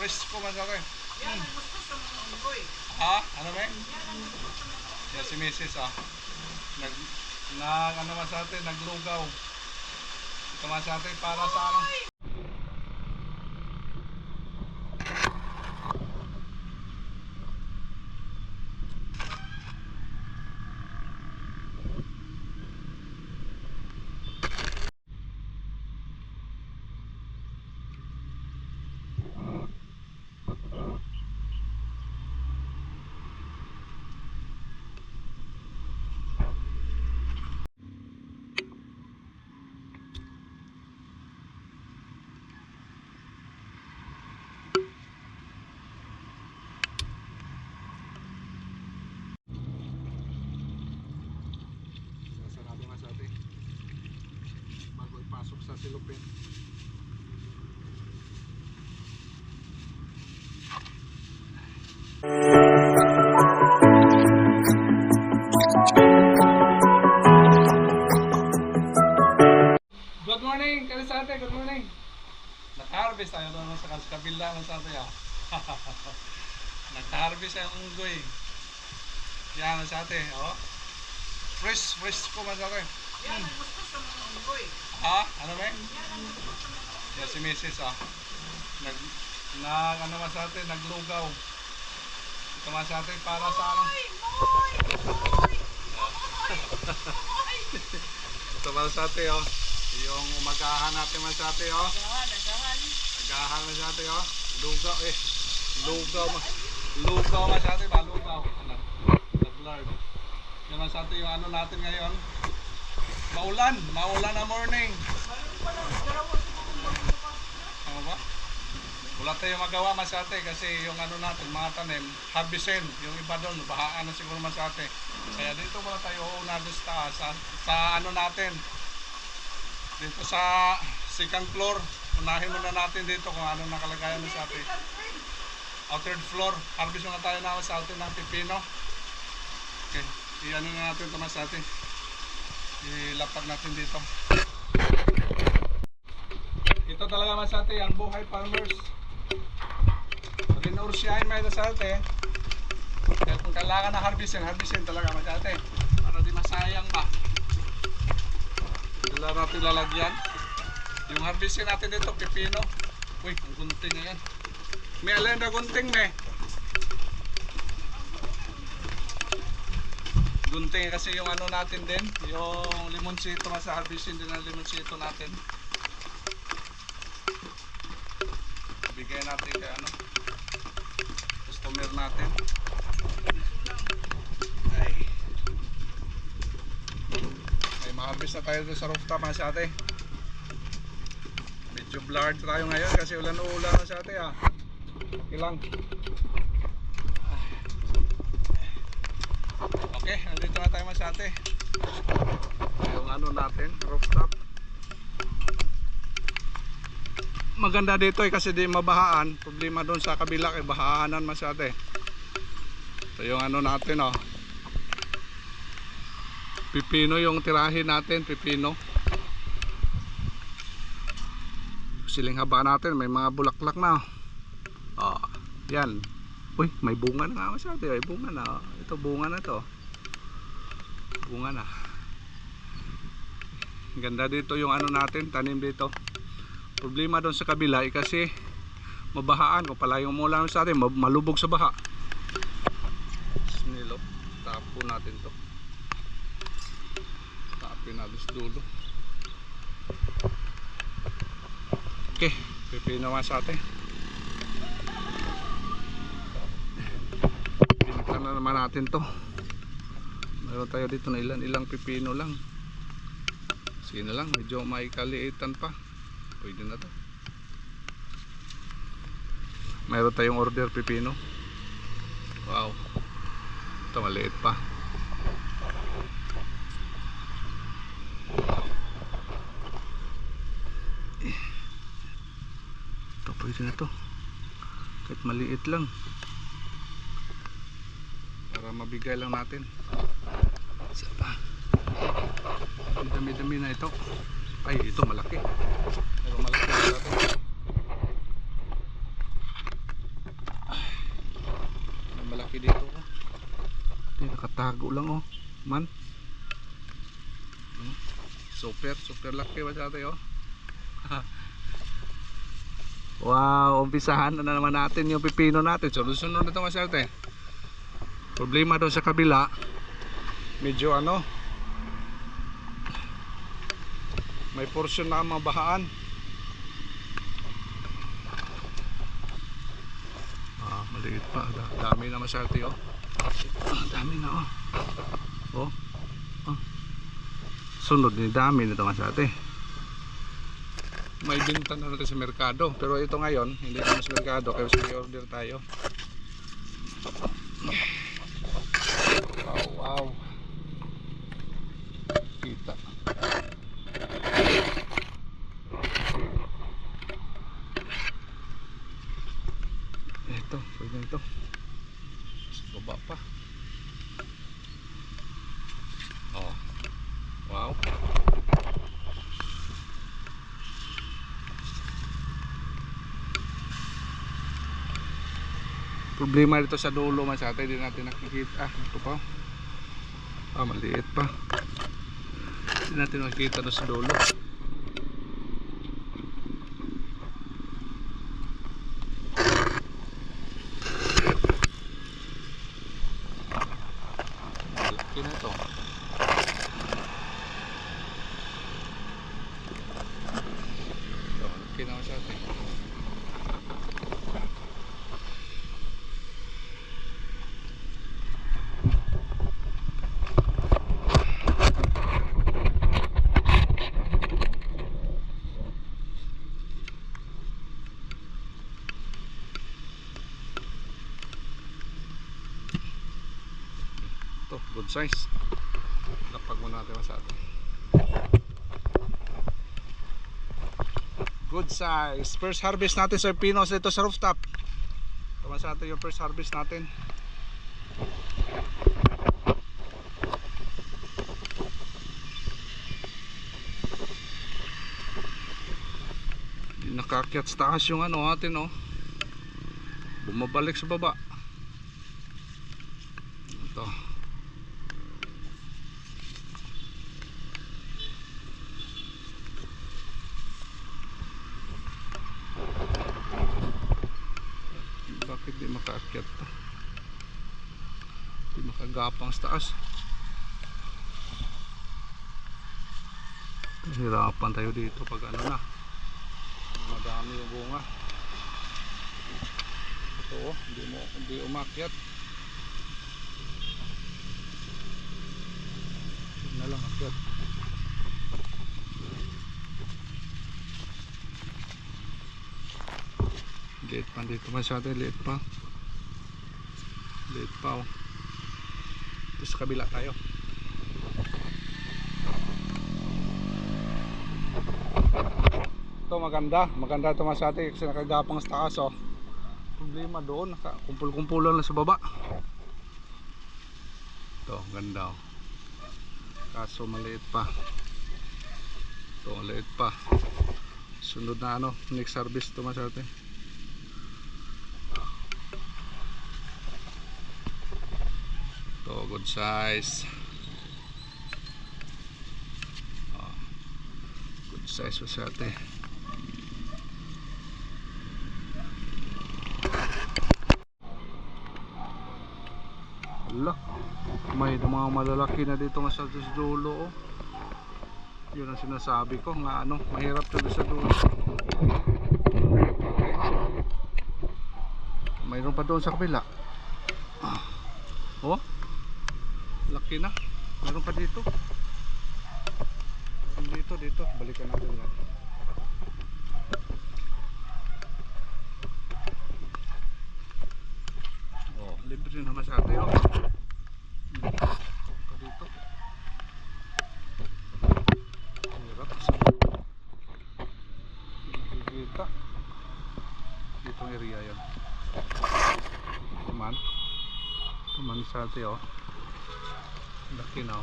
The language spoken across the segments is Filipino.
fresh ko man sa akin. Yan ang gusto sa mga unggoy. Ha? Ano ba? Yan ang gusto sa mga unggoy. Yan si Mrs. ah. Nag, nag ano man sa atin, naglugaw. Ito man sa atin para sa ano. Sarado nga sa atin. Bago ipasok sa silupin. Good morning, Kalisate. Good morning. Nag-harvest tayo doon sa kabila ng sabi ah. Nag-harvest ang unggoy. Yan ang sa atin, oh. Fresh, fresh ko man sa atin. Yan ang gusto sa mga unggoy. Ha? Ano ba? Yan si Mrs. ah. Nag, nag ano man sa atin, naglugaw. Ito man sa atin para sa ano. Ito man sa atin oh. Yung umagahan natin man sa atin oh. Agahan, agahan. Agahan man sa atin oh. Lugaw eh. Lugaw man. Lugaw man sa atin ba? Lugaw. Nag-lard. Yan man sa atin yung ano natin ngayon. Maulan. Maulan na morning. Ano ba? Wala tayong magawa masate kasi yung ano natin, mga tanim, harvestin. Yung iba doon, bahaan na siguro masate. Kaya dito muna tayo una doon sa sa, ano natin. Dito sa second floor. Unahin muna natin dito kung ano nakalagayan sa atin. Second friend. O third floor, harvest muna tayo na sa atin ng pipino. Okay, i-ano na natin ito sa atin. Ilapag natin dito. Ito talaga masate ang buhay farmers. Pag inursyahin may masate, kaya kung kailangan na harvestin, harvestin talaga masate. Para di masayang ba. Wala natin lalagyan. Yung harvestin natin dito, pipino. Uy, ang gunting na yan. May alin na gunting me. Gunting kasi yung ano natin din, yung limonsito mas harvestin din ang limonsito natin. Bigay natin kay ano customer natin. Ay. May ma-harvest na tayo sa rooftop mga sa ate. Medyo blurred tayo ngayon kasi ulan ulan na sa ate ah. Ilang. Okay, nandito na tayo mga sa ate. Yung ano natin, rooftop. maganda dito eh kasi di mabahaan. Problema doon sa kabila kay bahaanan masyate ito yung ano natin oh. Pipino yung tirahin natin pipino. Siling haba natin may mga bulaklak na oh. Yan. Uy may bunga na nga masyate may bunga na oh. ito bunga na to bunga na. Ganda dito yung ano natin tanim dito. Problema doon sa kabila eh, kasi mabahaan kung palayong mo lang sa atin ma- malubog sa baha. Snilo. Tapo natin to. Tapin natin sa dulo. Okay pipino nga sa atin. Pinagtan na naman natin to meron tayo dito na ilan ilang pipino lang. Sige na lang medyo may kaliitan pa. Pwede na to. Mayroon tayong order pipino. Wow. Ito maliit pa. Ito pwede na to. Kahit maliit lang. Para mabigay lang natin isa pa dami dami na ito ay ito malaki pero malaki na natin laki dito oh. Ito, nakatago lang oh. Man. Hmm. Super, super laki ba sa atin oh. wow, umpisahan na naman natin yung pipino natin. Sunod-sunod na ito masyarte. Problema doon sa kabila. Medyo ano. May portion na mabahaan. Ah, maliit pa. Da- Dami na masyarte oh. Ah, dami na oh. Oh. Ah. Sunod ni dami nito masyarte. May binta na natin sa merkado. Pero ito ngayon, hindi naman sa merkado. Kaya sige order tayo. Wow, wow. Kita. Ito, pwede ito. Sa baba pa. Oh. Wow. Problema dito sa dulo atin, hindi natin nakikita. Ah, ito pa. Ah, maliit pa. Hindi natin makikita doon sa dulo. Malaki na to. Ito, malaki na sa atin. Ito, good size. Lapag muna natin sa atin. Good size. First harvest natin sa pinos dito sa rooftop. Tama sa atin yung first harvest natin. Nakakyat sa taas yung ano atin oh. Bumabalik sa baba. Ito. Bakit di makaakyat to? Di makagapang sa taas. Hirapan tayo dito pag ano na. Madami yung bunga. Ito oh, hindi mo hindi umakyat. Na lang akyat. Liit pa dito masyado, liit pa. Liit pa oh. Sa kabila tayo. Ito maganda, maganda ito masyado kasi nakagapang sa taas oh. Problema doon, nakakumpul-kumpulan lang sa baba. Ito, ganda oh. Kaso maliit pa. Ito, maliit pa. Sunod na ano, next service ito masyado. Ito, good size. Oh, good size masyado. Ala, may mga malalaki na dito nga sa sa dulo oh. Yun ang sinasabi ko nga ano, mahirap to sa dulo. Mayroon pa doon sa kabila. Ah. Oh. Laki na. Mayroon pa dito. Mayroon dito, dito. Balikan natin yan. Oh, libre naman sa atin. Oh. Dito. Hirap. Hindi nakikita. Dito area yan. Kuman. Kuman sa atin oh. Laki na.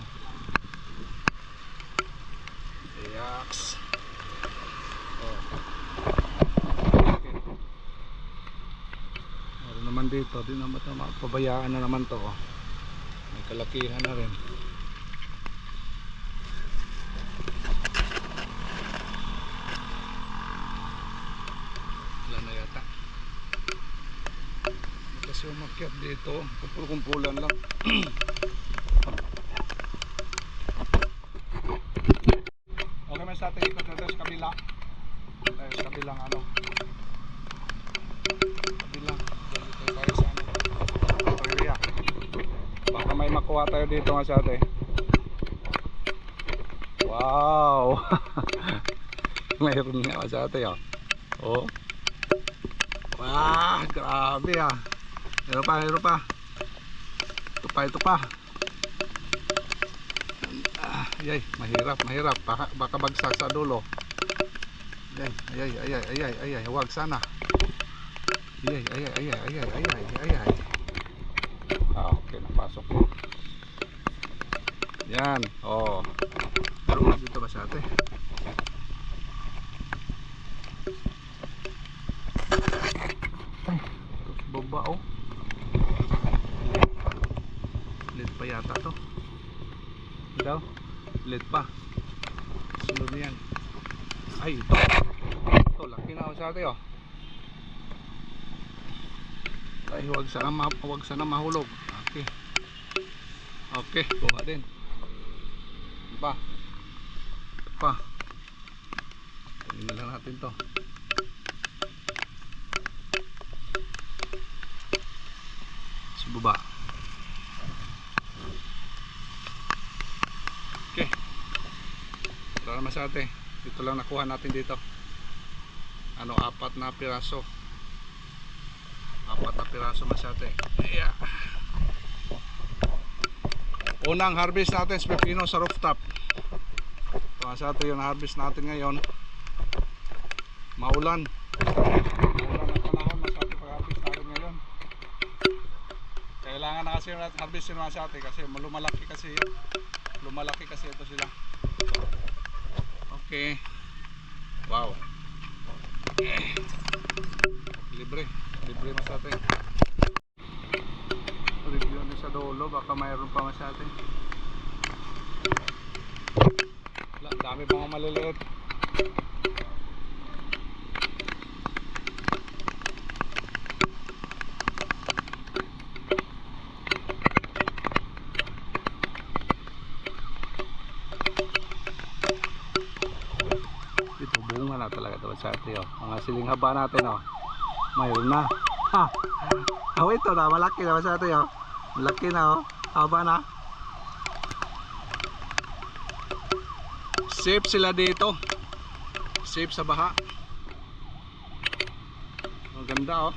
Yaks. Oh. Okay. Meron naman dito. Di naman pabayaan na naman to. Oh. May kalakihan na rin. Kasi umakyat dito. Kumpul-kumpulan lang. ikot na tayo sa kabila. Tayo sa kabilang ano. Kabilang. Dito tayo sa ano. Area. Baka may makuha tayo dito nga sa atin. Wow! Mayroon nga sa atin oh. Oh. Wah, grabe ah. Meron pa, meron pa. Ito pa, ito pa. Ayay, mahirap, mahirap. Baka, baka bagsak sa dulo. Ayay, ayay, ayay, ayay, ayay. Huwag sana. Ayay, ayay, ayay, ayay, ayay, ayay. Ah, okay, napasok ko. Yan, oh. Pero mas dito ba sa ate? Ay, baba oh. Lit pa yata to. Daw, lit pa. Sunod na yan. Ay, ito. Ito, laki na ako sa ate oh. Ay, huwag sana, ma huwag sana mahulog. Okay. Okay, kuha din. Pa. Pa. Tingnan na lang natin to. Sa baba. Okay. Sa ate. Ito lang nakuha natin dito. Ano, apat na piraso. Apat na piraso masyate. Yeah. Unang harvest natin sa pepino sa rooftop. Ito masyate yung harvest natin ngayon. Maulan. Kailangan na kasi harvest yung masyate kasi lumalaki kasi yun. Lumalaki kasi ito sila. Okay. Wow. Libre. Libre mas atin. Review ni sa dolo. Baka mayroon pa mas atin. Wala, dami pa mga maliliit. Ito bunga na talaga ito sa atin. Oh. Mga siling haba natin. Oh. Mayroon na. Ha! Oh, ito na. Malaki na sa atin. Oh. Malaki na. Oh. Haba na. Safe sila dito. Safe sa baha. Oh, ganda oh.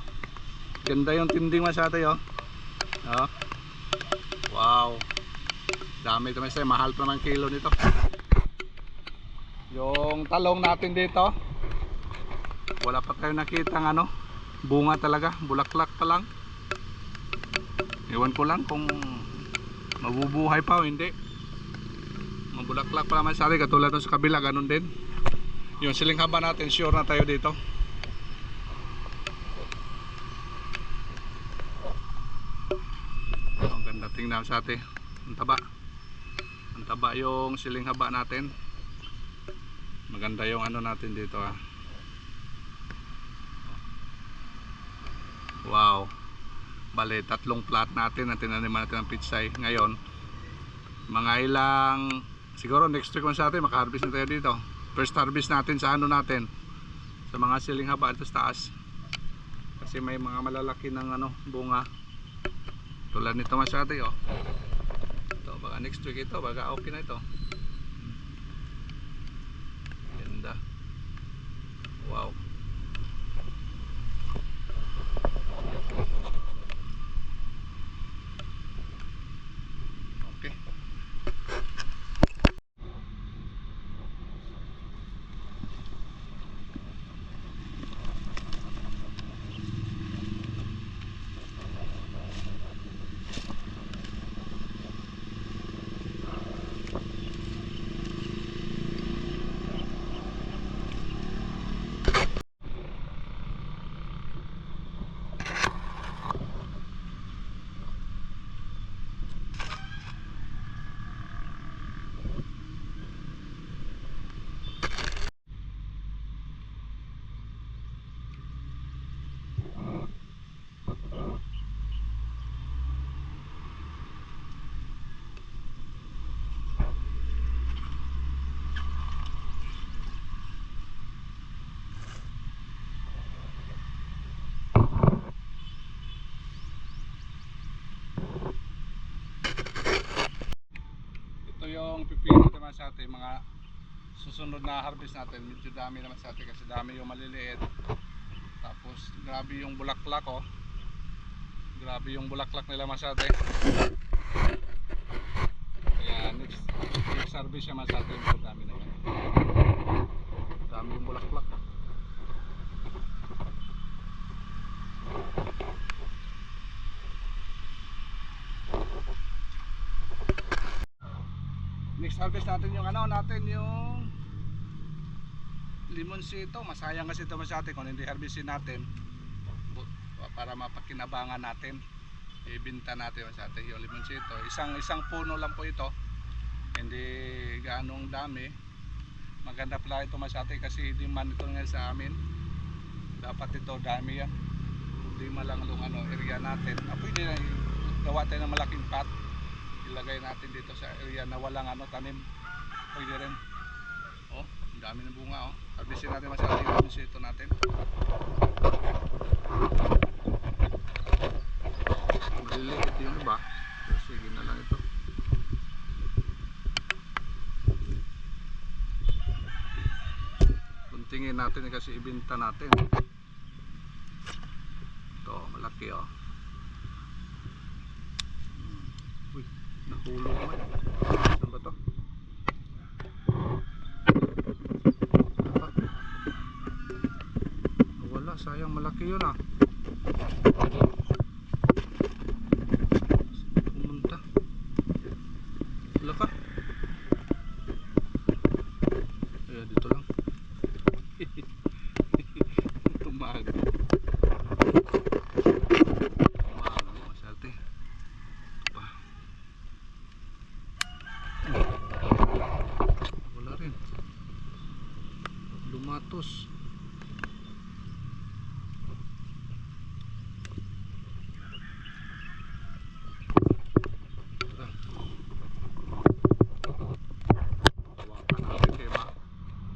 Ganda yung tinding masate oh. Oh. Wow. Dami ito masay. Mahal pa ng kilo nito. Yung talong natin dito. Wala pa tayo nakita ng ano. Bunga talaga. Bulaklak pa lang. Iwan ko lang kung mabubuhay pa o hindi. Mabulaklak pa naman sa atin. Katulad sa kabila. Ganun din. Yung siling haba natin. Sure na tayo dito. Ang ganda tingnan sa atin. Ang taba. Ang taba yung siling haba natin. Maganda yung ano natin dito ah. Wow. Bale, tatlong plat natin na tinaniman natin ng pitsay. Ngayon, mga ilang, siguro next week man sa atin, makaharvest na tayo dito. First harvest natin sa ano natin, sa mga siling haba sa taas. Kasi may mga malalaki ng ano, bunga. Tulad nito mas sa atin, oh. Ito, baka next week ito, baka okay na ito. Ganda. Wow. Yung pipino naman sa atin, mga susunod na harvest natin, medyo dami naman sa atin kasi dami yung maliliit. Tapos grabe yung bulaklak oh. Grabe yung bulaklak nila masate. Kaya next, next harvest siya masate, medyo dami na yan. Dami yung bulaklak. Harvest natin yung ano natin yung limonsito. Masayang kasi ito masyate kung hindi harvestin natin para mapakinabangan natin. Ibinta natin masyate yung limonsito. Isang isang puno lang po ito. Hindi ganong dami. Maganda pala ito masyate kasi hindi man ito nga sa amin. Dapat ito dami yan. Hindi malang ano, area natin. Ah, pwede na gawa tayo ng malaking pot ilagay natin dito sa area na walang ano tanim. Pwede rin. Oh ang dami ng bunga oh. Harvestin natin masyado yung ito natin. Maliliit yung iba pero sige na lang ito. Kuntingin natin kasi ibenta natin. Ito malaki oh nahulog naman. Saan ba to? Wala, sayang malaki yun ah. Pumunta. Wala ka? Ayan, dito lang. Tumago. Tumago, masyate. Ito pa. Wala rin. Lumatos. Ah. Tawakan natin kay ma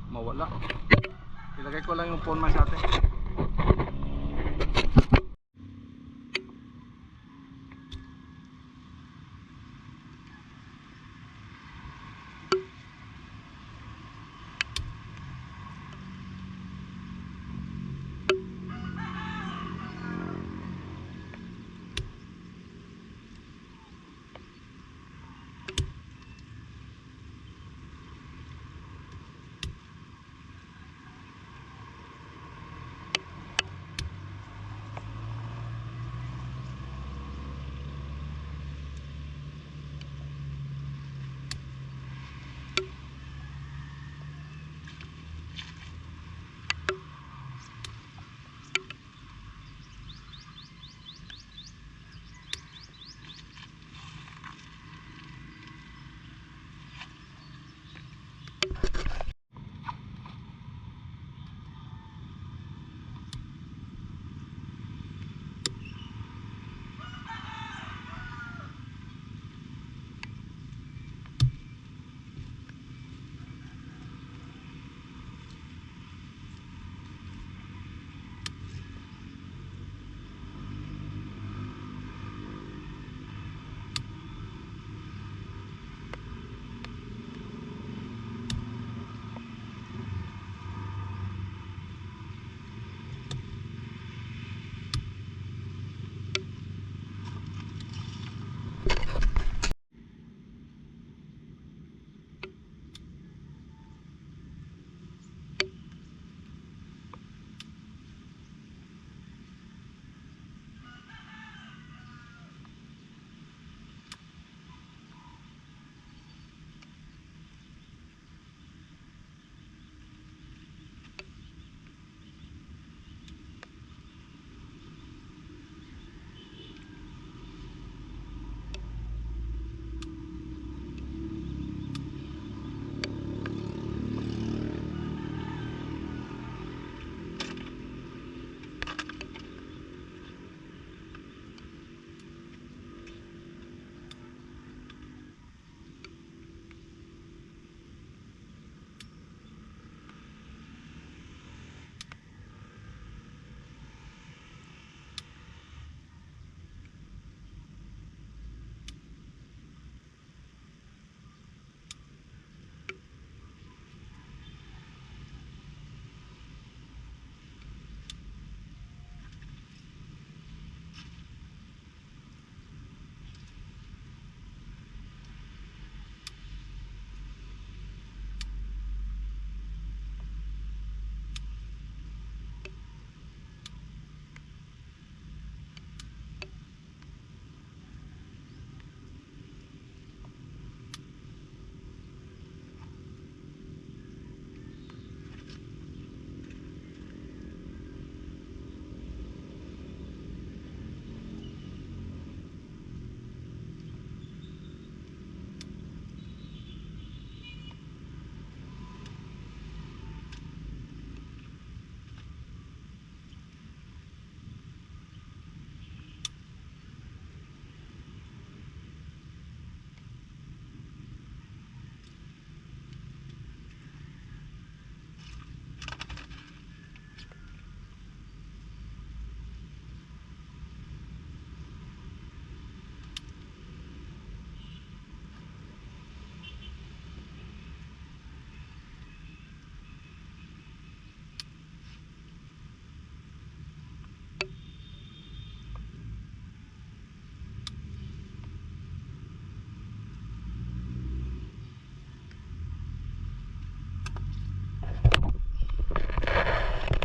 mawala. Ilagay ko lang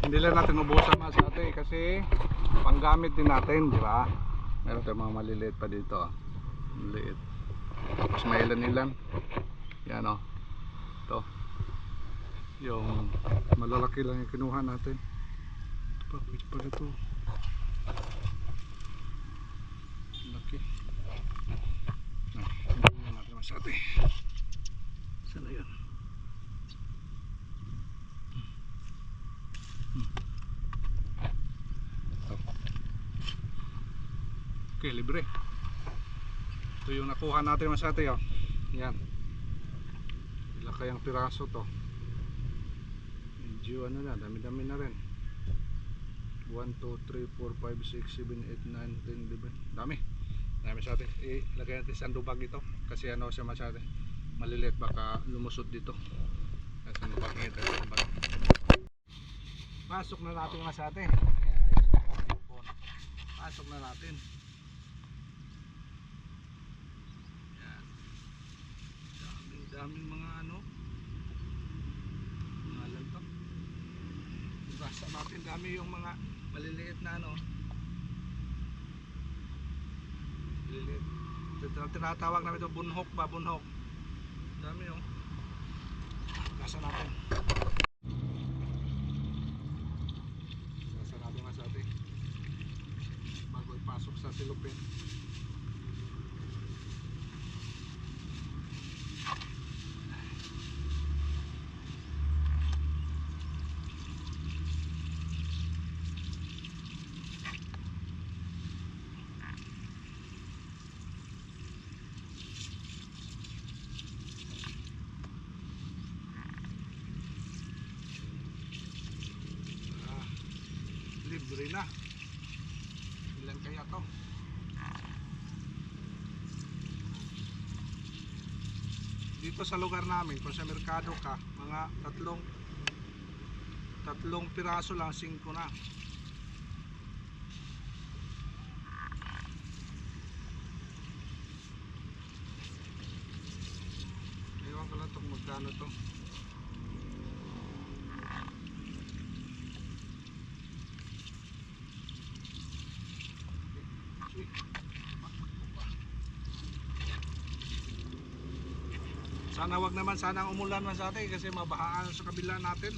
Hindi lang natin ubusan mga sa ate kasi panggamit din natin, di ba? Meron tayong mga maliliit pa dito. Maliit. Tapos may ilan-ilan. Yan o. Ito. Yung malalaki lang yung kinuha natin. Ito pa, pwede pa ito. Laki. Ah, natin mas ate. Saan na yan? Okay, libre. Ito yung nakuha natin mas ate oh. Yan. Ilang kayang piraso to. Medyo ano na, dami-dami na rin. 1, 2, 3, 4, 5, 6, 7, 8, 9, 10, 11. Dami. Dami sa atin. Eh, lagay natin sa sandubag ito. Kasi ano siya mas ate. Maliliit baka lumusot dito. Kasi sandubag nito. Sandubag. Pasok na natin mas. Pasok na natin. Yan. Daming mga ano. Mga alam to. Basta natin dami yung mga maliliit na ano. Maliliit. Tinatawag namin ito bunhok ba bunhok. Dami oh. Nasa natin. Nasa natin nga sa atin. Bago ipasok sa silupin. Ah, libre na. Ilan kaya to? Dito sa lugar namin, kung sa merkado ka, mga tatlong tatlong piraso lang, singko na. Ewan ko lang itong magkano to. Sana umulan man sa atin kasi mabahaan sa kabila natin.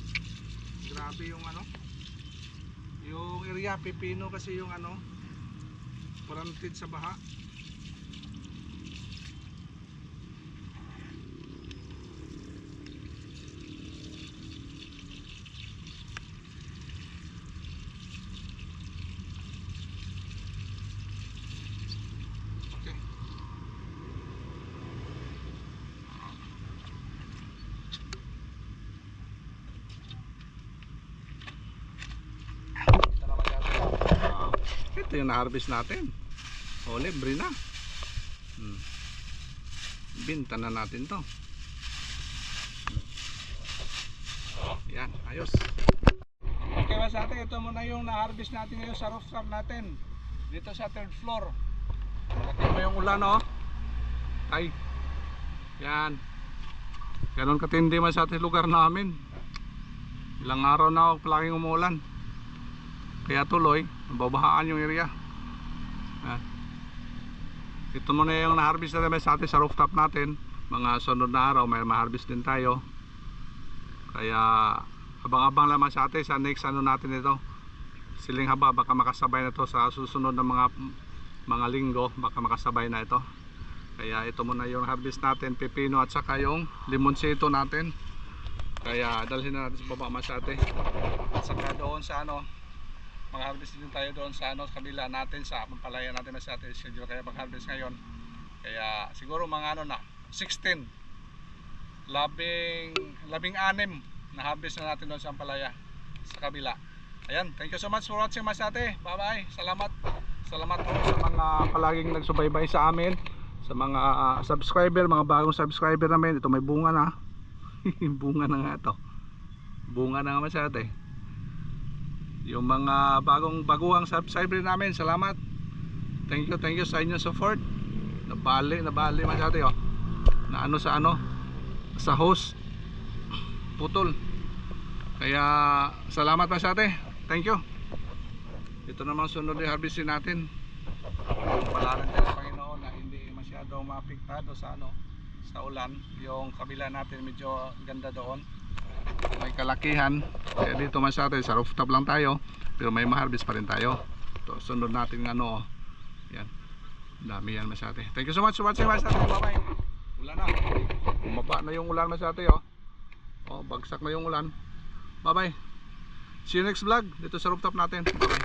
Grabe yung ano. Yung area pipino kasi yung ano quarantine sa baha. Ito yung na-harvest natin. O, libre na. Hmm. Binta na natin to. Yan, ayos. Okay, mas ate, ito muna yung na-harvest natin ngayon sa rooftop natin. Dito sa third floor. Malaki mo yung ulan, oh. Ay. Yan. Ganon katindi man sa lugar namin. Ilang araw na ako palaging umuulan. Kaya tuloy, nababahaan yung area. Yan. Ito muna yung na-harvest natin sa atin sa rooftop natin. Mga sunod na araw may ma-harvest din tayo. Kaya abang-abang lamang sa atin sa next ano natin ito. Siling haba baka makasabay na to sa susunod na mga mga linggo baka makasabay na ito. Kaya ito muna yung harvest natin, pepino at saka yung limonsito natin. Kaya dalhin na natin sa baba masate. At saka doon sa ano, mag-harvest din tayo doon sa ano, kabila natin sa pampalaya natin na sa atin schedule kaya mag-harvest ngayon. Kaya siguro mga ano na, 16 labing labing anim na harvest na natin doon sa Ampalaya sa kabila. Ayan, thank you so much for watching mas ate. Bye bye. Salamat. Salamat po sa mga palaging nagsubaybay sa amin. Sa mga ah, subscriber, mga bagong subscriber namin. Ito may bunga na. bunga na nga ito. Bunga na nga mas ate. Yung mga bagong baguhang subscriber namin, salamat. Thank you, thank you sa inyong support. Nabali, nabali mas ate oh. Na ano sa ano sa host putol Kaya salamat masyate. Thank you. Ito naman sunod na harvestin natin. Palaran tayo sa Panginoon na hindi masyado maapektado sa ano sa ulan. Yung kabila natin medyo ganda doon. May kalakihan. Kaya dito masyado sa rooftop lang tayo. Pero may ma-harvest pa rin tayo. Ito, sunod natin ng ano. Yan. Dami yan masyate. Thank you so much for watching masyate. Bye bye. Ulan na. Bumaba na yung ulan masyate oh. Oh, bagsak na yung ulan. Bye bye. See you next vlog dito sa rooftop natin. Bye bye.